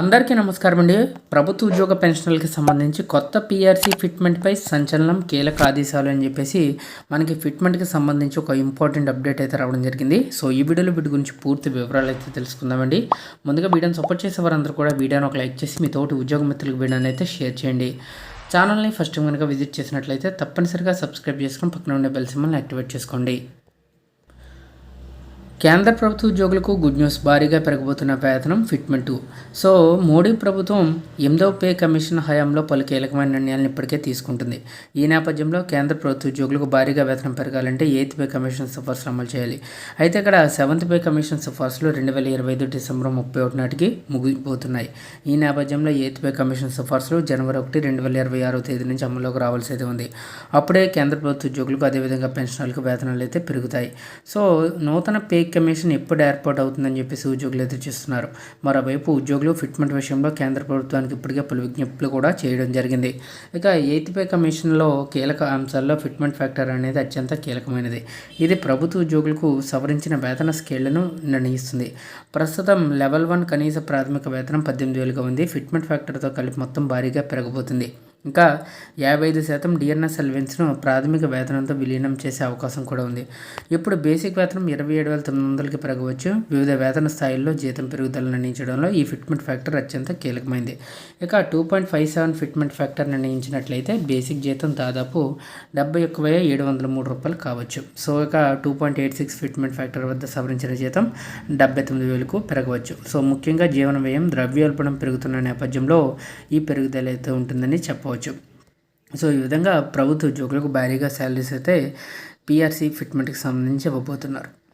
అందరికీ నమస్కారం అండి. ప్రభుత్వ ఉద్యోగ పెన్షన్లకి సంబంధించి కొత్త పిఆర్సీ ఫిట్మెంట్పై సంచలనం కీలక ఆదేశాలు అని చెప్పేసి మనకి ఫిట్మెంట్కి సంబంధించి ఒక ఇంపార్టెంట్ అప్డేట్ అయితే రావడం జరిగింది. సో ఈ వీడియోలో వీటి గురించి పూర్తి వివరాలు అయితే తెలుసుకుందామండి ముందుగా వీడియోని సపోర్ట్ చేసే వారందరూ కూడా వీడియోని ఒక లైక్ చేసి మీ తోటి ఉద్యోగ మిత్రులకు వీడియోని అయితే షేర్ చేయండి. ఛానల్ని ఫస్ట్ కనుక విజిట్ చేసినట్లయితే తప్పనిసరిగా సబ్స్క్రైబ్ చేసుకుని పక్కన ఉండే బెల్ సింబల్ని యాక్టివేట్ చేసుకోండి. కేంద్ర ప్రభుత్వ ఉద్యోగులకు గుడ్ న్యూస్ భారీగా పెరగబోతున్న వేతనం ఫిట్మెంట్. సో మోడీ ప్రభుత్వం ఎనిమిదవ పే కమిషన్ హయాంలో పలు కీలకమైన నిర్ణయాలను ఇప్పటికే తీసుకుంటుంది. ఈ నేపథ్యంలో కేంద్ర ప్రభుత్వ ఉద్యోగులకు భారీగా వేతనం పెరగాలంటే ఎయిత్ పే కమిషన్ సిఫార్సులు అమలు చేయాలి. అయితే ఇక్కడ సెవెంత్ పే కమిషన్ సిఫార్సులు రెండు వేల ఇరవై ఐదు డిసెంబర్ ముప్పై ఒకటి నాటికి ముగిపోతున్నాయి ఈ నేపథ్యంలో ఎయిత్ పే కమిషన్ సిఫార్సులు జనవరి ఒకటి రెండు వేల ఇరవై ఆరో తేదీ నుంచి అమల్లోకి రావాల్సి అయితే ఉంది. అప్పుడే కేంద్ర ప్రభుత్వ ఉద్యోగులకు అదేవిధంగా పెన్షనర్లకు వేతనాలు అయితే పెరుగుతాయి. సో నూతన పే కమిషన్ ఎప్పుడు ఏర్పాటు అవుతుందని చెప్పేసి ఉద్యోగులు ఎదురు చూస్తున్నారు. మరోవైపు ఉద్యోగులు ఫిట్మెంట్ విషయంలో కేంద్ర ప్రభుత్వానికి ఇప్పటికే పలు విజ్ఞప్తులు కూడా చేయడం జరిగింది. ఇక ఎయిత్ పే కమిషన్లో కీలక అంశాల్లో ఫిట్మెంట్ ఫ్యాక్టర్ అనేది అత్యంత కీలకమైనది. ఇది ప్రభుత్వ ఉద్యోగులకు సవరించిన వేతన స్కేళ్ళను నిర్ణయిస్తుంది. ప్రస్తుతం లెవెల్ వన్ కనీస ప్రాథమిక వేతనం పద్దెనిమిది వేలుగా ఉంది. ఫిట్మెంట్ ఫ్యాక్టర్తో కలిపి మొత్తం భారీగా పెరగబోతుంది ఇంకా యాభై ఐదు శాతం డిఎన్ఎస్ అలవెన్స్ను ప్రాథమిక వేతనంతో విలీనం చేసే అవకాశం కూడా ఉంది. ఇప్పుడు బేసిక్ వేతనం ఇరవై ఏడు వేల తొమ్మిది వందలకి పెరగవచ్చు. వివిధ వేతన స్థాయిల్లో జీతం పెరుగుదల నిర్ణయించడంలో ఈ ఫిట్మెంట్ ఫ్యాక్టర్ అత్యంత కీలకమైంది. ఇక two point five seven fitment factor నిర్ణయించినట్లయితే basic జీతం దాదాపు డెబ్బై ఒక్క వెయ్యి ఏడు వందల మూడు రూపాయలు కావచ్చు. సో ఇక two point eight six fitment factor వద్ద సవరించిన జీతం డెబ్బై తొమ్మిది వేలకు పెరగవచ్చు. సో ముఖ్యంగా జీవన వ్యయం ద్రవ్యోల్బణం పెరుగుతున్న నేపథ్యంలో ఈ పెరుగుదల అయితే ఉంటుందని చెప్పవచ్చు. సో ఈ విధంగా ప్రభుత్వ ఉద్యోగులకు భారీగా శాలరీస్ అయితే పీఆర్సీ ఫిట్మెంట్కి సంబంధించి ఇవ్వబోతున్నారు.